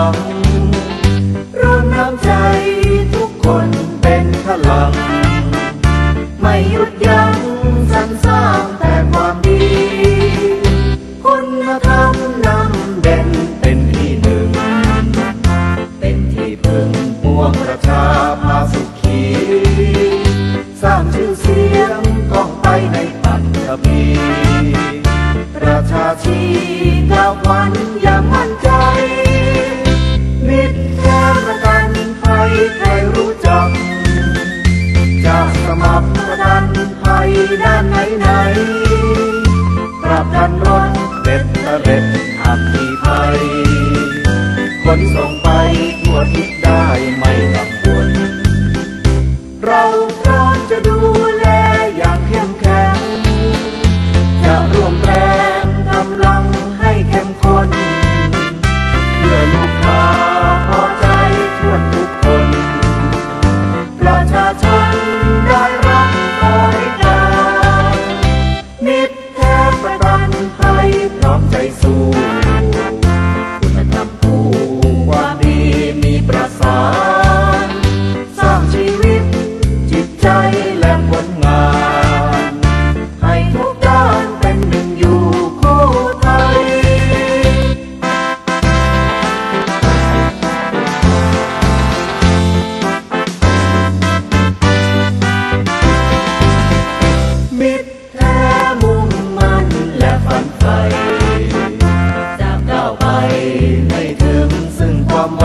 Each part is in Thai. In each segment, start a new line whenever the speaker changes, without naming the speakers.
ังรวมน้ำใจทุกคนเป็นพลัง ไม่หยุดยั้งสรรสร้างแต่ความดี คุณธรรมนำเด่นเป็นที่หนึ่ง เป็นที่พึ่งปวงประชาพาสุขี สร้างชื่อเสียงก้องไปในปัตตภีประชาชีก้าววันยัง งไปทั่วทิศได้ไม่กังวลเ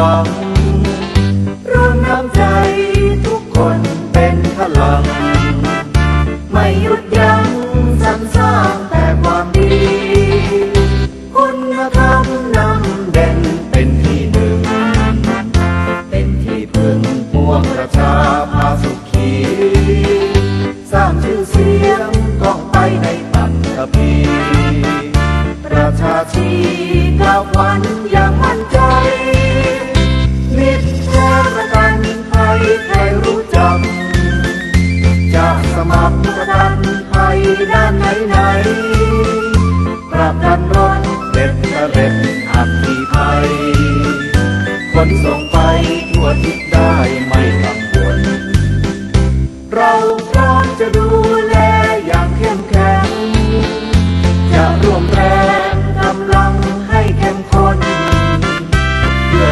วังรวมน้ำใจทุกคนเป็นพลัง ไม่หยุดยั้งสรรสร้างแต่ความดี คุณธรรมนำเด่นเป็นที่หนึ่ง เป็นที่พึ่งปวงประชาพาสุขี สร้างชื่อเสียงก้องไปในปัตตภีประชาชีก้าวขวัญอย่ง คนส่งไปทั่วทิศได้ไม่กังวล เราพร้อมจะดูแลอย่างเข้มแข็ง จะร่วมแรงกำลังให้เข้มข้นเพื่อ